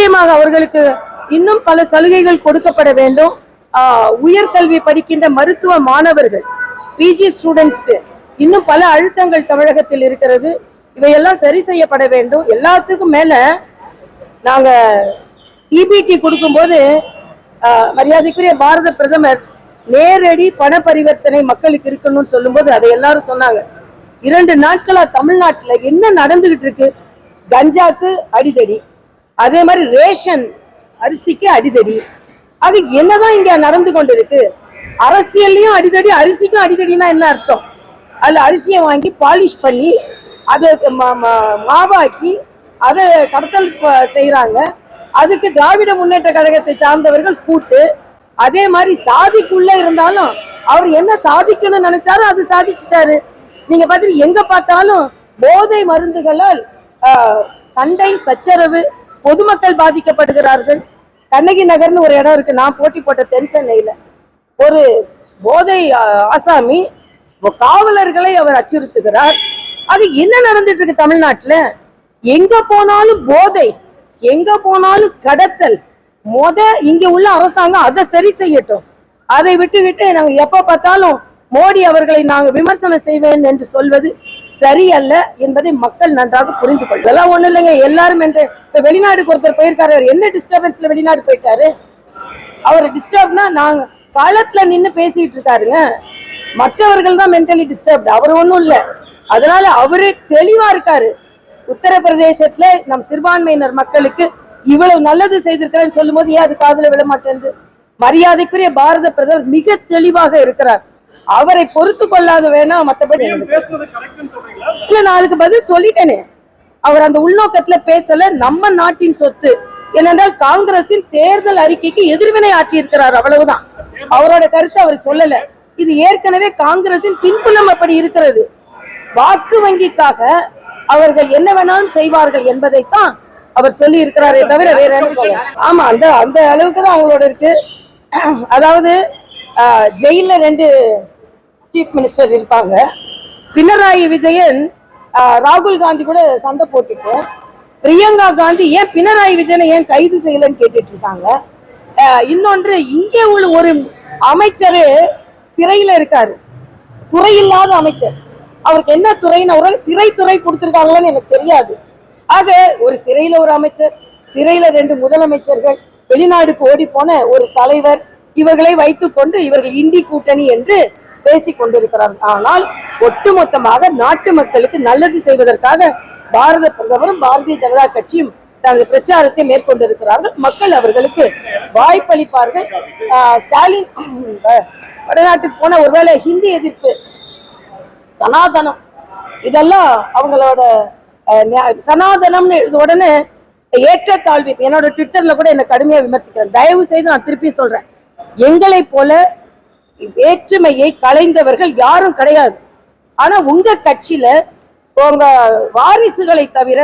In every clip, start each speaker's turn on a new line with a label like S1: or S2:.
S1: நிச்சயமாக அவர்களுக்கு இன்னும் பல சலுகைகள் கொடுக்கப்பட வேண்டும். உயர்கல்வி படிக்கின்ற மருத்துவ மாணவர்கள் பிஜி ஸ்டூடெண்ட்ஸ்க்கு இன்னும் பல அழுத்தங்கள் தமிழகத்தில் இருக்கிறது. இவையெல்லாம் சரி செய்யப்பட வேண்டும். எல்லாத்துக்கும் மேல நாங்க இபிடி கொடுக்கும்போது ஆஹ், மரியாதைக்குரிய பாரத பிரதமர் நேரடி பண பரிவர்த்தனை மக்களுக்கு இருக்கணும்னு சொல்லும்போது அதை எல்லாரும் சொன்னாங்க. இரண்டு நாட்களா தமிழ்நாட்டுல என்ன நடந்துகிட்டு இருக்கு? கஞ்சாக்கு அடிதடி. அதே மாதிரி ரேஷன் அரிசிக்கு அடிதடி. அது என்னதான் இங்க நடந்து கொண்டிருக்கு? அரசியல்லையும் அடிதடி அரிசிக்கும் அடிதடினா என்ன அர்த்தம்? அதுல அரிசியை வாங்கி பாலிஷ் பண்ணி அதை மாவாக்கி அதை கடத்தல் செய்கிறாங்க அதுக்கு திராவிட முன்னேற்ற கழகத்தை சார்ந்தவர்கள் கூட்டு அதே மாதிரி சாதிக்குள்ள இருந்தாலும் அவர் என்ன சாதிக்கணும்னு நினைச்சாலும் அது சாதிச்சிட்டாரு. நீங்க பாத்தீங்க எங்க பார்த்தாலும் போதை மருந்துகளால் சண்டை சச்சரவு பொதுமக்கள் பாதிக்கப்படுகிறார்கள். கண்ணகி நகர்னு ஒரு இடம் இருக்கு. நான் போட்டி போட்ட தென் சென்னையில ஒரு போதை ஆசாமி காவலர்களை அவர் அச்சுறுத்துகிறார். அது என்ன நடந்துட்டு இருக்கு தமிழ்நாட்டுல? எங்க போனாலும் போதை எங்க போனாலும் கடத்தல். மொத இங்க உள்ள அரசாங்கம் அதை சரி செய்யட்டும். அதை விட்டு விட்டு நாங்க எப்ப பார்த்தாலும் மோடி அவர்களை நாங்க விமர்சனம் செய்வேன் என்று சொல்வது சரியல்ல என்பதை மக்கள் நன்றாக புரிந்து கொள்ளும் இதெல்லாம் ஒண்ணும் இல்லைங்க. எல்லாரும் என்று இப்ப வெளிநாடுக்கு ஒருத்தர் போயிருக்காரு. அவர் என்ன டிஸ்டர்பன்ஸ்ல வெளிநாடு போயிட்டாரு? அவர் டிஸ்டர்ப்னா நாங்க களத்துல நின்று பேசிட்டு இருக்காருங்க. மற்றவர்கள் தான் மென்டலி டிஸ்டர்ப்டு அவர் ஒன்றும் இல்லை. அதனால அவரு தெளிவா இருக்காரு. உத்தரப்பிரதேசத்துல நம் சிறுபான்மையினர் மக்களுக்கு இவ்வளவு நல்லது செய்திருக்கிறேன்னு சொல்லும்போது ஏன் அது காதல விட மாட்டேங்குது? மரியாதைக்குரிய பாரத பிரதமர் மிக தெளிவாக இருக்கிறார். அவரை பொறுத்து கொள்ளாத வேணா மத்தபடி இல்ல நான் அதுக்கு பதில் சொல்லிட்டேனே. அவர் அந்த உள்நோக்கத்துல பேசல நம்ம நாட்டின் சொத்து. ஏனென்றால் காங்கிரசின் தேர்தல் அறிக்கைக்கு எதிர்வினை ஆற்றியிருக்கிறார் அவ்வளவுதான். அவரோட கருத்தை அவர் சொல்லல. இது ஏற்கனவே காங்கிரசின் பின்புலம் அப்படி இருக்கிறது. வாக்கு வங்கிக்காக அவர்கள் என்ன வேணாலும் செய்வார்கள் என்பதைத்தான் அவர் சொல்லி இருக்கிறாரே தவிர வேற ஆமா அந்த அந்த அளவுக்கு தான் அவங்களோட இருக்கு. அதாவது ஜெயில்ல ரெண்டு சீஃப் மினிஸ்டர் இருப்பாங்க. பினராயி விஜயன் ஆஹ், ராகுல் காந்தி கூட சண்டை போட்டுட்டு பிரியங்கா காந்தி ஏன் பினராயி விஜயனை ஏன் கைது செய்யலன்னு கேட்டுட்டு இருக்காங்க. இன்னொன்று இங்கே உள்ள ஒரு அமைச்சர் சிறையில இருக்காரு. துறை இல்லாத அமைச்சர். அவருக்கு என்ன துறைன்னு ஒரு சிறை எனக்கு தெரியாது. ஆக ஒரு சிறையில ஒரு அமைச்சர் சிறையில ரெண்டு முதலமைச்சர்கள் வெளிநாடுக்கு ஓடி போன ஒரு தலைவர் இவர்களை வைத்துக்கொண்டு இவர்கள் இந்தி கூட்டணி என்று பேசிக் கொண்டிருக்கிறார்கள் ஆனால் ஒட்டுமொத்தமாக நாட்டு மக்களுக்கு நல்லது செய்வதற்காக பாரத பிரதமரும் பாரதிய ஜனதா கட்சியும் தனது பிரச்சாரத்தை மேற்கொண்டிருக்கிறார்கள். மக்கள் அவர்களுக்கு வாய்ப்பளிப்பார்கள். ஸ்டாலின் வடநாட்டுக்கு போன ஒருவேளை ஹிந்தி எதிர்ப்பு சனாதனம் இதெல்லாம் அவங்களோட சனாதனம்னு எழுத உடனே ஏற்றத்தாழ்வு. என்னோட ட்விட்டர்ல கூட என்ன கடுமையா விமர்சிக்கிறேன் தயவு செய்து நான் திருப்பி சொல்றேன். எங்களை போல வேற்றுமையை கலைந்தவர்கள் யாரும் கிடையாது. ஆனா உங்க கட்சியில உங்க வாரிசுகளை தவிர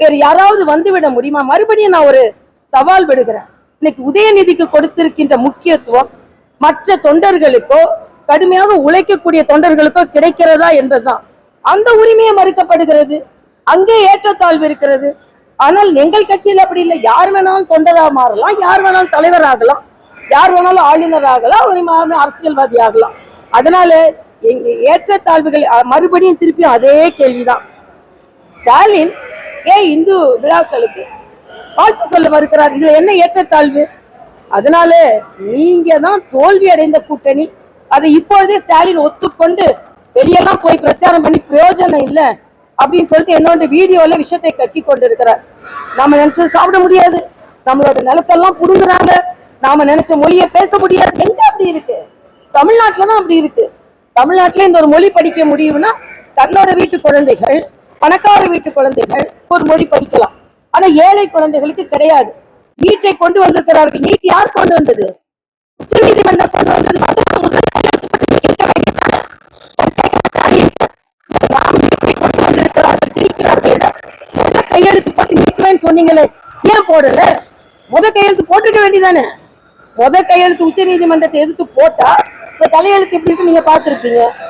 S1: வேறு யாராவது வந்துவிட முடியுமா? மறுபடியும் நான் ஒரு சவால் விடுகிறேன். இன்னைக்கு உதயநிதிக்கு கொடுத்திருக்கின்ற முக்கியத்துவம் மற்ற தொண்டர்களுக்கோ கடுமையாக உழைக்கக்கூடிய தொண்டர்களுக்கோ கிடைக்கிறதா என்பதுதான். அந்த உரிமையை மறுக்கப்படுகிறது. அங்கே ஏற்றத்தாழ்வு இருக்கிறது. ஆனால் எங்கள் கட்சியில் அப்படி இல்லை. யார் வேணாலும் தொண்டராக மாறலாம் யார் வேணாலும் தலைவராகலாம். யார் வேணாலும் ஆளுநர் ஆகலாம் ஒரு மா- அரசியல்வாதி ஆகலாம். அதனால எங்க ஏற்றத்தாழ்வுகள் மறுபடியும் திருப்பியும் அதே கேள்விதான். ஸ்டாலின் ஏன் இந்து விழாக்களுக்கு வாழ்த்து சொல்ல மறுக்கிறார்? இதுல என்ன ஏற்றத்தாழ்வு அதனால நீங்க தான் தோல்வி அடைந்த கூட்டணி. அதை இப்பொழுதே ஸ்டாலின் ஒத்துக்கொண்டு வெளியெல்லாம் போய் பிரச்சாரம் பண்ணி பிரயோஜனம் இல்லை அப்படின்னு சொல்லிட்டு என்னோட வீடியோல விஷயத்தை கக்கி கொண்டிருக்கிறார். நம்ம நினைச்சது சாப்பிட முடியாது. நம்மளோட நிலத்தெல்லாம் புடுங்குறாங்க. நாம நினைச்ச மொழியை பேச முடியாது. எங்க அப்படி இருக்கு? தமிழ்நாட்டுல தான் அப்படி இருக்கு. தமிழ்நாட்டுல இந்த ஒரு மொழி படிக்க முடியும்னா தன்னோட வீட்டு குழந்தைகள் பணக்கார வீட்டு குழந்தைகள் ஒரு மொழி படிக்கலாம். ஆனா ஏழை குழந்தைகளுக்கு கிடையாது. நீட்டை கொண்டு வந்திருக்கிறார்கள். நீட் யார் கொண்டு வந்தது? உச்சநீதிமன்றம் கொண்டு வந்தது. முதல் கொண்டு வந்திருக்கிறார்கள், கையெழுத்து போட்டு நீக்குவேன்னு சொன்னீங்களே. ஏன் போடல? முத கையெழுத்து போட்டுக்க வேண்டியதானே முத கையெழுத்து உச்ச நீதிமன்றத்தை எதிர்த்து போட்டா இந்த தலையெழுத்து எப்படி இருக்கு நீங்க பார்த்திருப்பீங்க?